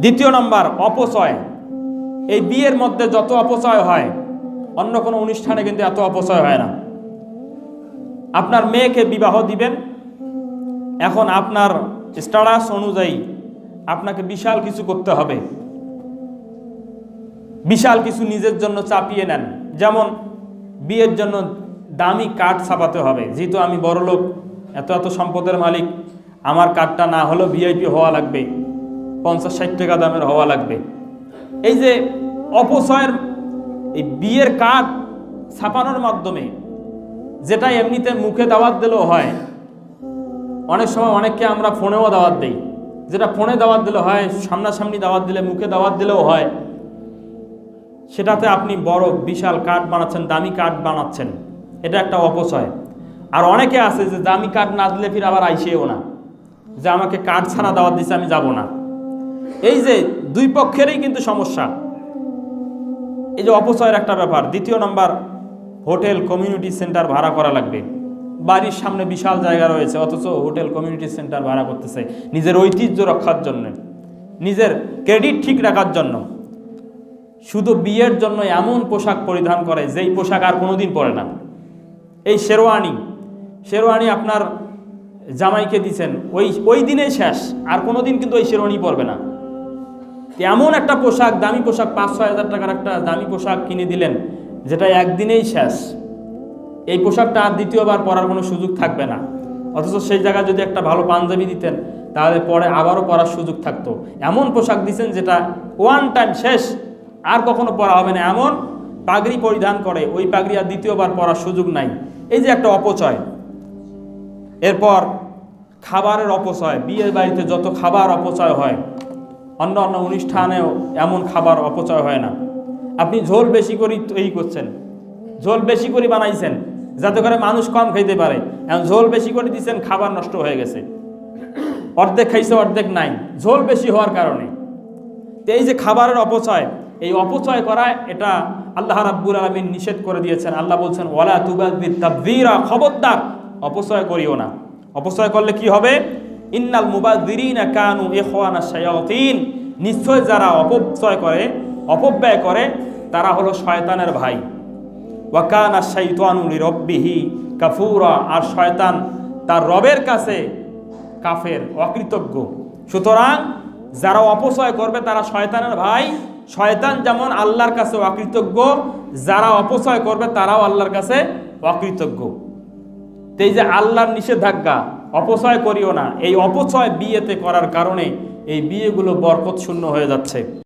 দ্বিতীয় নম্বর, অপচয়। এই বিয়ের মধ্যে যত অপচয় হয়, অন্য কোনো অনুষ্ঠানে কিন্তু এত অপচয় হয় না। আপনার মেয়েকে বিবাহ দিবেন। এখন আপনার স্ট্যাটাস অনুযায়ী আপনাকে বিশাল কিছু করতে হবে। বিশাল কিছু নিজের জন্য চাপিয়ে নেন। যেমন বিয়ের জন্য দামি কাঠ ছাপাতে হবে। যেহেতু আমি বড় লোক এত এত সম্পদের মালিক, আমার কাঠটা না হলেও ভিআইপি হওয়া লাগবে। পঞ্চাশ ষাট টাকা দামের হওয়া লাগবে। এই যে অপচয়ের এই বিয়ের কাঠ ছাপানোর মাধ্যমে যেটা এমনিতে মুখে দাওয়াত দিলেও হয়, অনেক সময় অনেককে আমরা ফোনেও দাওয়াত দিই। যেটা ফোনে দাওয়াত দিলে হয়, সামনাসামনি দাওয়াত দিলে মুখে দাওয়াত দিলেও হয়। সেটাতে আপনি বড় বিশাল কাঠ বানাচ্ছেন, দামি কাঠ বানাচ্ছেন। এটা একটা অপচয়। আর অনেকে আছে যে দামি কাঠ না দিলে ফির আবার আইসেও না। যে আমাকে কাঠ ছাড়া দাওয়াত দিচ্ছে আমি যাব না। এই যে দুই পক্ষেরই কিন্তু সমস্যা। এই যে অপচয়ের একটা ব্যাপার। দ্বিতীয় নাম্বার, হোটেল কমিউনিটি সেন্টার ভাড়া করা লাগবে। বাড়ির সামনে বিশাল জায়গা রয়েছে, অথচ হোটেল কমিউনিটি সেন্টার ভাড়া করতেছে নিজের ঐতিহ্য রক্ষার জন্য, নিজের ক্রেডিট ঠিক রাখার জন্য। শুধু বিয়ের জন্য এমন পোশাক পরিধান করে যেই পোশাক আর কোনোদিন পরে না। এই শেরওয়ানি শেরওয়ানি আপনার জামাইকে দিছেন, ওই ওই দিনেই শেষ। আর কোনোদিন কিন্তু ওই শেরওয়ানি পরবে না। এমন একটা পোশাক, দামি পোশাক, পাঁচ, ছয় হাজার টাকার একটা দামি পোশাক কিনে দিলেন, যেটা একদিনেই শেষ। এই পোশাকটা আর দ্বিতীয়বার পরার কোনো সুযোগ থাকবে না। অথচ সেই জায়গায় যদি একটা ভালো পাঞ্জাবি দিতেন, তাহলে পরে আবারও পরার সুযোগ থাকতো। এমন পোশাক দিছেন যেটা ওয়ান টাইম শেষ, আর কখনো পরা হবে না। এমন পাগড়ি পরিধান করে, ওই পাগড়ি আর দ্বিতীয়বার পরার সুযোগ নাই। এই যে একটা অপচয়। এরপর খাবারের অপচয়, বিয়ের বাড়িতে যত খাবার অপচয় হয় অন্য অন্য অনুষ্ঠানেও এমন খাবার অপচয় হয় না। আপনি ঝোল বেশি করে তৈরি করছেন, ঝোল বেশি করে বানাইছেন, যাতে করে মানুষ কম খাইতে পারে। এখন ঝোল বেশি করে দিচ্ছেন খাবার নষ্ট হয়ে গেছে। অর্ধেক খাইছে, অর্ধেক নাই। ঝোল বেশি হওয়ার কারণে। এই যে খাবারের অপচয়, এই অপচয় করা, এটা আল্লাহ রাব্বুল আলমিন নিষেধ করে দিয়েছেন। আল্লাহ বলছেন, ওয়ালা তাবযীরা খবরদার, অপচয় করিও না। অপচয় করলে কি হবে? ইন্নাল মুবাদ্দিরিনা কানু ইখওয়ানা শায়াতিন। নিশ্চয় যারা অপচয় করে, অপব্যয় করে, তারা হলো শয়তানের ভাই। ওয়াকানা শাইতানু লিরাব্বিহি কাফুরা। আর শয়তান তার রবের কাছে কাফের, অকৃতজ্ঞ। সুতরাং যারা অপচয় করবে, তারা শয়তানের ভাই। শয়তান যেমন আল্লাহর কাছে অকৃতজ্ঞ, যারা অপচয় করবে, তারাও আল্লাহর কাছে অকৃতজ্ঞ। এই যে আল্লাহর নিষেধাজ্ঞা অপচয় করিও না। এই অপচয় বিয়েতে করার কারণে এই বিয়েগুলো বরকত শূন্য হয়ে যাচ্ছে।